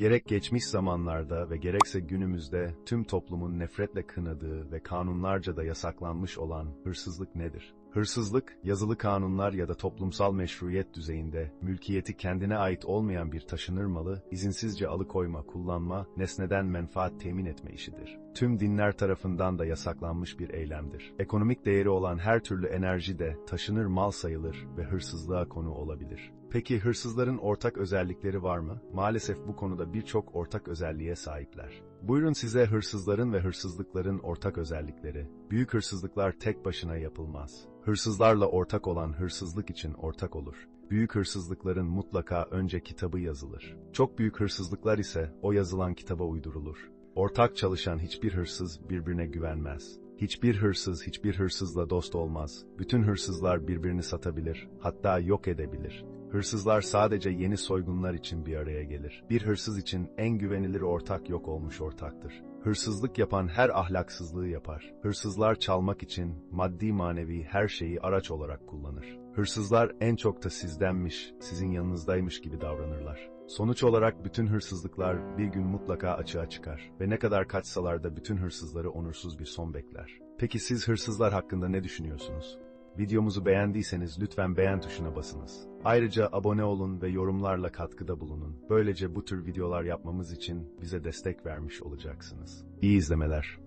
Gerek geçmiş zamanlarda ve gerekse günümüzde tüm toplumun nefretle kınadığı ve kanunlarca da yasaklanmış olan hırsızlık nedir? Hırsızlık, yazılı kanunlar ya da toplumsal meşruiyet düzeyinde, mülkiyeti kendine ait olmayan bir taşınır malı, izinsizce alıkoyma, kullanma, nesneden menfaat temin etme işidir. Tüm dinler tarafından da yasaklanmış bir eylemdir. Ekonomik değeri olan her türlü enerji de taşınır mal sayılır ve hırsızlığa konu olabilir. Peki hırsızların ortak özellikleri var mı? Maalesef bu konuda birçok ortak özelliğe sahipler. Buyurun size hırsızların ve hırsızlıkların ortak özellikleri. Büyük hırsızlıklar tek başına yapılmaz. Hırsızlarla ortak olan hırsızlık için ortak olur. Büyük hırsızlıkların mutlaka önce kitabı yazılır. Çok büyük hırsızlıklar ise o yazılan kitaba uydurulur. Ortak çalışan hiçbir hırsız birbirine güvenmez. Hiçbir hırsız hiçbir hırsızla dost olmaz. Bütün hırsızlar birbirini satabilir, hatta yok edebilir. Hırsızlar sadece yeni soygunlar için bir araya gelir. Bir hırsız için en güvenilir ortak yok olmuş ortaktır. Hırsızlık yapan her ahlaksızlığı yapar. Hırsızlar çalmak için maddi manevi her şeyi araç olarak kullanır. Hırsızlar en çok da sizdenmiş, sizin yanınızdaymış gibi davranırlar. Sonuç olarak bütün hırsızlıklar bir gün mutlaka açığa çıkar ve ne kadar kaçsalar da bütün hırsızları onursuz bir son bekler. Peki siz hırsızlar hakkında ne düşünüyorsunuz? Videomuzu beğendiyseniz lütfen beğen tuşuna basınız. Ayrıca abone olun ve yorumlarla katkıda bulunun. Böylece bu tür videolar yapmamız için bize destek vermiş olacaksınız. İyi izlemeler.